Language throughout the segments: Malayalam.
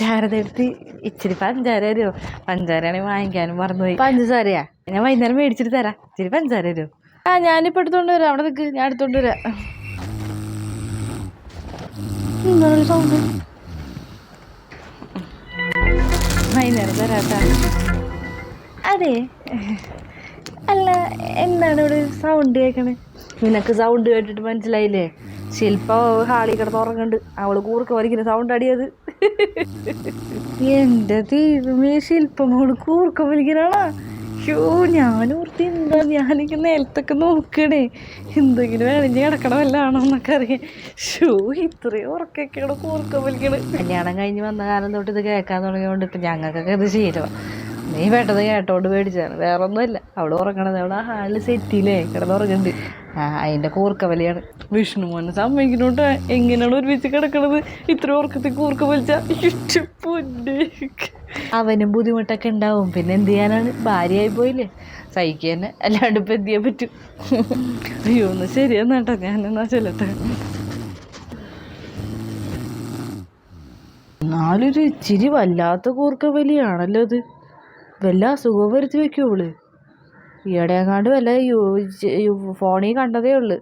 ശാരദ ഇച്ചിരി പഞ്ചാര തരുമോ പഞ്ചാരയാണെങ്കിൽ വാങ്ങിക്കാനും മറന്നുപോയി. പഞ്ചസാരയാ? ഞാൻ വൈകുന്നേരം മേടിച്ചിട്ട് തരാം. ഇച്ചിരി പഞ്ചാര തരുമോ ആ ഞാനിപ്പോൾ എടുത്തോണ്ട് വരാം. അവിടെ നിൽക്ക് ഞാൻ എടുത്തോണ്ട് വരാം. എന്താണ് സൗണ്ട്? വൈകുന്നേരം തരാട്ടാ അതെ. അല്ല എന്താണ് ഇവിടെ സൗണ്ട് കേൾക്കണേ നിനക്ക് സൗണ്ട് കേട്ടിട്ട് മനസ്സിലായില്ലേ? ശില്പ ഹാളി കിടന്ന് അവൾ കൂർക്ക വലിക്കുന്ന സൗണ്ട് അടിയത് എന്റെ തീരുമേ ശില്പമോട് കൂർക്ക വലിക്കണാണാ ഷോ ഞാൻ എന്താ? ഞാനിങ്ങനെ നിലത്തൊക്കെ നോക്കണേ. എന്തെങ്കിലും വേണമെങ്കിൽ കിടക്കണ വല്ലാണോ എന്നൊക്കെ അറിയാം ഷോ ഇത്രയും ഉറക്കൊക്കെയാണ് കൂർക്ക വലിക്കണ് കല്യാണം കഴിഞ്ഞ് വന്ന കാലം തൊട്ട് ഇത് കേൾക്കാൻ തുടങ്ങിയോണ്ട് ഇപ്പം ഞങ്ങൾക്കൊക്കെ ഇത് ശീലമാണ് നീ പെട്ടത് കേട്ടോണ്ട് പേടിച്ചാണ്. വേറെ ഒന്നുമില്ല അവൾ ഉറങ്ങണത് അവിടെ ആ ഹാളിൽ സെറ്റിയിലേ കിടന്ന് ആ അതിന്റെ കൂർക്ക വലിയാണ് വിഷ്ണു മോനെ സമ്മതിക്കുന്നോണ്ട് എങ്ങനെയാണ് ഒരുമിച്ച് കിടക്കണത്? ഇത്ര ഉറക്കത്തിൽ കൂർക്ക വലിച്ച പൊന്നെ. അവനും ബുദ്ധിമുട്ടൊക്കെ ഉണ്ടാവും. പിന്നെ എന്ത് ചെയ്യാനാണ്? ഭാര്യയായി പോയില്ലേ? സഹിക്കുക തന്നെ അല്ലാണ്ട് ഇപ്പം എന്ത് ചെയ്യാൻ പറ്റും? അയ്യോ ഒന്ന് ശരിയെന്നാ കേട്ടോ ഞാനെന്നാ ചെല്ലട്ടെ. എന്നാലൊരു ഇച്ചിരി വല്ലാത്ത കൂർക്ക വലിയാണല്ലോ അത് വല്ല അസുഖവും വരുത്തി വെക്കും അവൾ വല്ല യു ഫോണിൽ കണ്ടതേ ഉള്ളൂ.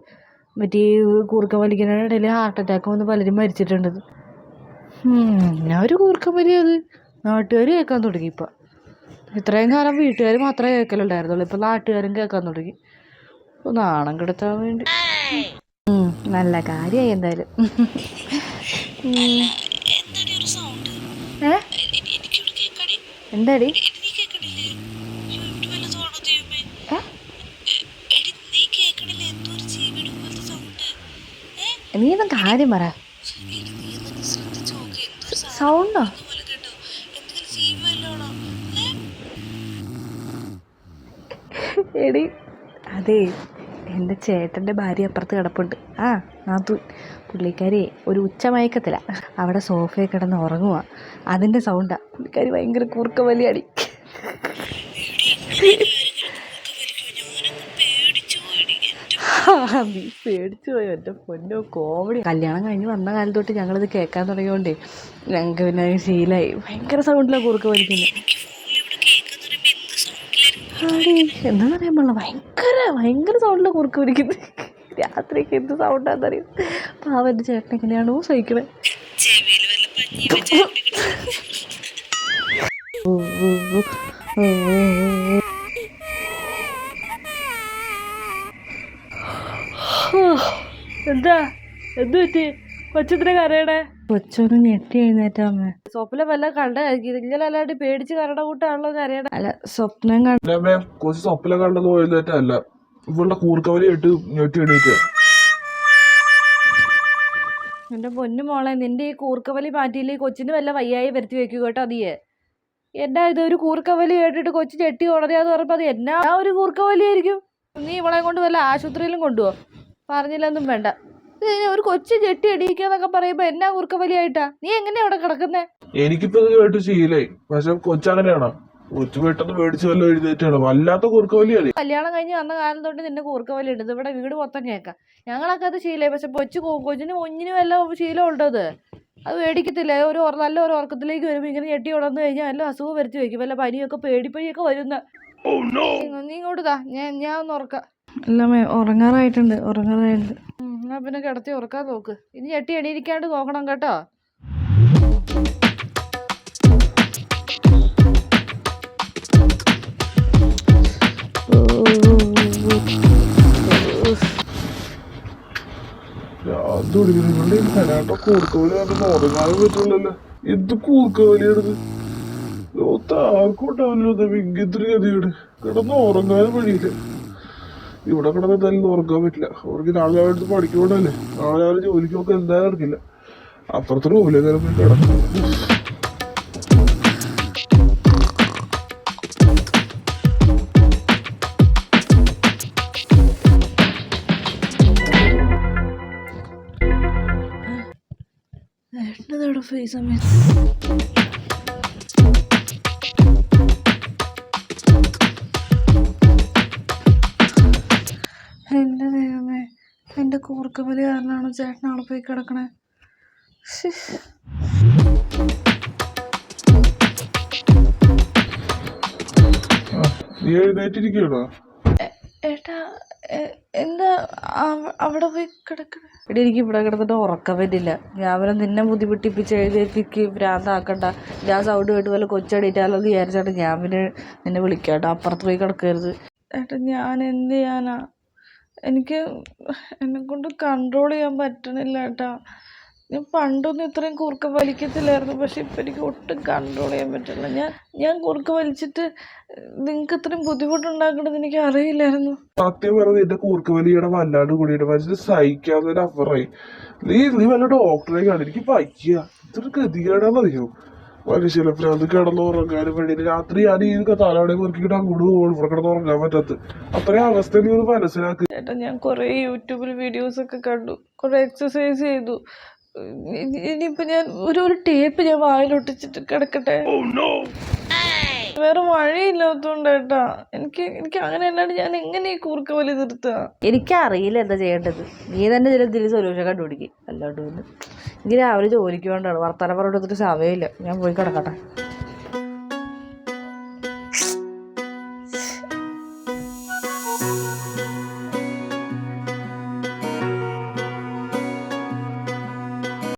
മറ്റേ ഈ കൂർക്ക വലിക്കുന്നതിന്റെ ഇടയിൽ ഹാർട്ട് അറ്റാക്ക് വന്ന് പലരും മരിച്ചിട്ടുണ്ട്. ഞാൻ ഒരു കൂർക്ക വലി അത് നാട്ടുകാർ കേൾക്കാൻ തുടങ്ങി ഇപ്പം. ഇത്രയും കാലം വീട്ടുകാർ മാത്രമേ കേൾക്കലുണ്ടായിരുന്നുള്ളൂ. ഇപ്പം നാട്ടുകാരും കേൾക്കാൻ തുടങ്ങി. നാണം കെടുത്താൻ വേണ്ടി. നല്ല കാര്യമായി എന്തായാലും. എന്താടി? നീ ഒന്ന് കാര്യം പറ. സൗണ്ടോ? എടി അതെ എന്റെ ചേട്ടന്റെ ഭാര്യ അപ്പുറത്ത് കിടപ്പുണ്ട്. ആ നാത്തു പുള്ളിക്കാരി ഒരു ഉച്ചമയക്കത്തില അവിടെ സോഫയിൽ കിടന്ന് ഉറങ്ങുക അതിന്റെ സൗണ്ടാ. പുള്ളിക്കാരി ഭയങ്കര കൂർക്ക വലിയാടി നീ പേടിച്ചു പോയി. എന്റെ പൊന്നോ കോമഡി. കല്യാണം കഴിഞ്ഞ് വന്ന കാലം തൊട്ട് ഞങ്ങളിത് കേൾക്കാൻ തുടങ്ങിയോണ്ടേ ഞങ്ങൾക്ക് പിന്നെ ശീലായി. ഭയങ്കര സൗണ്ടിലാണ് കുറുക്ക് വലിക്കുന്നത് ആടി എന്താ പറയാൻ പാടില്ല. ഭയങ്കര ഭയങ്കര സൗണ്ടിലാണ് കുറുക്ക് പിടിക്കുന്നത് രാത്രിക്ക് എന്ത് സൗണ്ടാന്നറിയും പാവ എന്റെ ചേട്ടൻ എങ്ങനെയാണോ സഹിക്കണേ. ഓ, ഓ, ഓ, ഓ, ഓ, ഓ. ഹോ, എന്താ? എന്ത് പറ്റി? കൊച്ചത്തിന് കരയണേ? കൊച്ചൊന്ന് ഞെട്ടി എഴുന്നേറ്റാ അമ്മ. സ്വപ്നം വല്ല കണ്ടായിരിക്കും ഇങ്ങനെ അല്ലാണ്ട് പേടിച്ച് കരട കൂട്ടാണല്ലോ കരയണ. അല്ല സ്വപ്നം കണ്ട കൊച്ചു സ്വപ്നം കണ്ടെന്ന് പോയതല്ല ഇവളുടെ കൂർക്കവലി ഇട്ട് ഞെട്ടി എഴുന്നേറ്റ എന്റെ പൊന്നു മോളെ നിന്റെ ഈ കൂർക്കവലി മാറ്റിയില്ലേ കൊച്ചിന് വല്ല വയ്യായി വരുത്തി വെക്കൂ കേട്ടോ അതിയെ? എന്നാ ഇത് ഒരു കൂർക്കവലി കേട്ടിട്ട് കൊച്ചു ചെട്ടി ഉണരാന്ന് പറഞ്ഞപ്പോ അത് എന്നാ ഒരു കൂർക്കവലി ആയിരിക്കും? നീ ഇവളെ കൊണ്ട് വല്ല ആശുപത്രിയിലും കൊണ്ടുപോ പറഞ്ഞില്ലൊന്നും വേണ്ട. ഒരു കൊച്ചു ജെട്ടി അടിയിക്കാന്നൊക്കെ പറയുമ്പോ എന്നാ കുറുക്ക വലിയായിട്ടാ നീ എങ്ങനെയാ അവിടെ കിടക്കുന്നേ? എനിക്കിപ്പോ കേട്ട് ശീലായി. പക്ഷെ കൊച്ചങ്ങനെയാണോ? കൊച്ചു പെട്ടെന്ന് മേടിച്ച് വല്ല എഴുന്നേറ്റാണ്? വല്ലാത്ത കല്യാണം കഴിഞ്ഞ് വന്ന കാലം തൊട്ട് നിന്റെ കൂർക്കവലി ഉണ്ട് ഇവിടെ വീട് മൊത്തം കേൾക്കാം ഞങ്ങളൊക്കെ അത് ശീലേ പക്ഷെ കൊച്ചു കൊച്ചിനും കൊച്ചിന് എല്ലാം ശീലം ഉണ്ടത് അത് മേടിക്കത്തില്ല ഒരു നല്ല ഒരു ഉറക്കത്തിലേക്ക് വരുമ്പോൾ ഇങ്ങനെ ഞെട്ടി ഉണർന്നു കഴിഞ്ഞാൽ വല്ല അസുഖം വരുത്തി വെക്കും വല്ല പനിയൊക്കെ പേടിപ്പനിയൊക്കെ വരുന്ന നീ- നീ ഇങ്ങോട്ട് താ ഞാൻ ഞാൻ ഒന്ന് ഉറക്കാം. എല്ലാമേ ഉറങ്ങാറായിട്ടുണ്ട് ഉറങ്ങാറായിട്ടുണ്ട്. എന്നാ പിന്നെ കിടത്തി ഉറക്കാൻ നോക്ക്. ഇനി ഞെട്ടി എണീരിക്കാണ്ട് നോക്കണം കേട്ടോ. ഇത് എന്ത് കൂർക്കവലിയാണിത് ലോകത്ത് ആർക്കും ഉണ്ടാവില്ല ഇങ്ങനത്തെ ഗതിയോട് കിടന്ന് ഉറങ്ങാനും വഴിയില്ല ഇവിടെ കിടന്ന് എന്തായാലും ഉറങ്ങാൻ പറ്റില്ല. അവർക്ക് രാവിലെ എടുത്ത് പഠിക്കണല്ലേ നാളെ രാവിലെ ജോലിക്ക് നമുക്ക് എന്തായാലും ഇറക്കില്ല അപ്പുറത്തെ റൂമിലേക്കാരും പോയി കിടക്കും. ഫേസ് സമയത്ത്? എന്റെ ദൈവമേ എന്റെ കൂർക്കവലി കാരണമാണ് ചേട്ടൻ അവിടെ പോയി കിടക്കണേ? അവിടെ പോയി ഇവിടെ കിടന്നിട്ട് ഉറക്കം വരില്ല. ഞാൻ വരെ നിന്നെ ബുദ്ധിമുട്ടിപ്പിച്ച് എഴുതിപ്പിക്ക് ഭ്രാന്താക്കണ്ട. ഞാൻ സൗണ്ട് കേട്ട് വല്ല കൊച്ചടിയിട്ടാലോ എന്ന് ഞാൻ പിന്നെ നിന്നെ വിളിക്കാട്ടോ. അപ്പുറത്ത് പോയി കിടക്കരുത്. ഏട്ടാ ഞാൻ എന്ത് ചെയ്യാനാ? എനിക്ക് എന്നെക്കൊണ്ട് കൺട്രോൾ ചെയ്യാൻ പറ്റണില്ല ഏട്ടാ ഞാൻ പണ്ടൊന്നും ഇത്രയും കുറുക്ക വലിക്കത്തില്ലായിരുന്നു. പക്ഷെ ഇപ്പം എനിക്ക് ഒട്ടും കൺട്രോൾ ചെയ്യാൻ പറ്റില്ല ഞാൻ ഞാൻ കുറുക്ക വലിച്ചിട്ട് നിങ്ങൾക്ക് ഇത്രയും ബുദ്ധിമുട്ടുണ്ടാക്കണത് എനിക്ക് അറിയില്ലായിരുന്നു. സത്യം പറഞ്ഞ എന്റെ കുറുക്ക് വലിയുടെ വല്ലാണ്ട് കൂടിയിട്ട് മനുഷ്യന് സഹിക്കാതെ അഫറായി നീ നീ വല്ല ഡോക്ടറെ കാണി എനിക്ക് വയ്യ. ഇതൊരു ഗതികേടാന്നറിയോ? മനുഷ്യനെ ഭ്രാന്ത് കിടന്ന് ഉറങ്ങാനും വേണ്ടി രാത്രി ഞാൻ ഈ തലവിടെ മുറുക്കിട്ട് അങ്ങോട്ട് പോകും. ഇവിടെ കിടന്ന് ഉറങ്ങാൻ പറ്റാത്ത അത്രയും അവസ്ഥ നീ ഒന്ന് മനസ്സിലാക്കി. ചേട്ടാ ഞാൻ കുറേ യൂട്യൂബിൽ വീഡിയോസ് ഒക്കെ കണ്ടു. കുറേ എക്സസൈസ് ചെയ്തു. ഇനി- ഇനിയിപ്പോ ഞാൻ ഒരു ഒരു ടേപ്പ് ഞാൻ വായിലൊട്ടിച്ചിട്ട് കിടക്കട്ടെ? വേറെ വഴിയില്ലാത്തോണ്ട് ഏട്ടാ. എനിക്ക് എനിക്ക് അങ്ങനെ അല്ലാണ്ട് ഞാൻ എങ്ങനെ ഈ കൂർക്ക വലി നിർത്തുക എനിക്കറിയില്ല എന്താ ചെയ്യേണ്ടത്. നീ തന്നെ ചില ഇതിൽ സൊല്യൂഷൻ കണ്ടുപിടിക്കും. അല്ലാണ്ട് പിന്നെ എനിക്ക് രാവിലെ ജോലിക്ക് വേണ്ടാണ് വർത്തമാനം പറഞ്ഞിട്ട് സമയമില്ല. ഞാൻ പോയി കിടക്കട്ടെ.